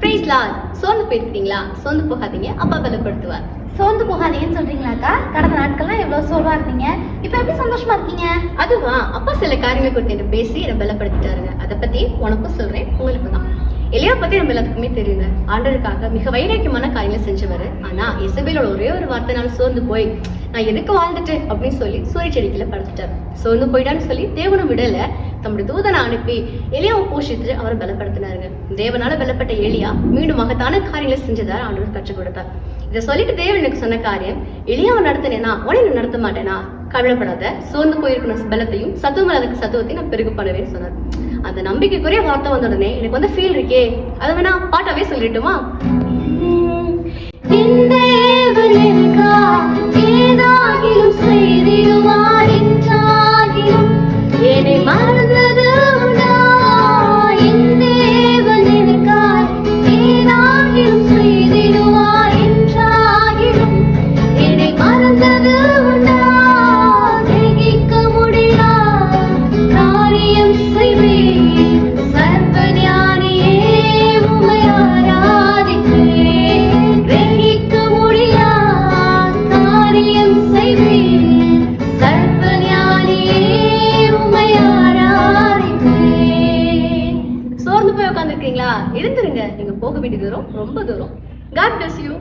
பிரைஸ்லா சோர்ந்து போயிருக்கீங்களா? சோர்ந்து போகாதீங்க. அப்பா பலப்படுத்துவார். சோர்ந்து போகாதீங்கன்னு சொல்றீங்களாக்கா? கடந்த நாட்கள்லாம் எவ்வளவு சோர்வா இருந்தீங்க. இப்ப எப்படி சந்தோஷமா இருக்கீங்க? அதுவா? அப்பா சில காரியங்களை குறித்து பேசி என்னை பலப்படுத்திட்டாருங்க. அதை பத்தி உனக்கும் சொல்றேன் உங்களுக்கு தான். எலியா பத்தி நம்ம எல்லாத்துக்குமே தெரியுங்க. ஆண்டருக்காக மிக வைராக்கியமான காரியங்களை செஞ்சவர். ஆனா இசபேலோட ஒரே ஒரு வார்த்தைனால சோர்ந்து போய் நான் எதுக்கு வாழ்ந்துட்டேன் அப்படின்னு சொல்லி சூரிய செடிக்குள்ள படுத்துட்டார் சோர்ந்து போயிட்டான்னு சொல்லி தேவனும் விடல. தம்முடைய தூதனை அனுப்பி எலியாவை போஷித்து அவரை பலப்படுத்தினாருங்க. தேவனால பலப்பட்ட எலியா மீண்டும் மகத்தான காரியங்களை செஞ்சதா ஆண்டவர் கற்றுக் கொடுத்தார். இதை சொல்லிட்டு தேவன் எனக்கு சொன்ன காரியம் எளியாவை நடத்தினேனா உடனே நான் நடத்த மாட்டேனா? கவலைப்படாத. சோர்ந்து போயிருக்கணும் பலத்தையும் சத்துவங்கள் அதுக்கு சத்துவத்தையும் நான் பெருக பண்ணுவேன்னு சொன்னார். அந்த நம்பிக்கைக்குரிய வார்த்தை வந்த உடனே எனக்கு வந்து ஃபீல் இருக்கே. அதை வேணா பாட்டாவே சொல்லிட்டுமா? போய் உட்காந்துருக்கீங்களா எழுந்துருங்க. நீங்க போக வேண்டிய தூரம் ரொம்ப தூரம். God bless you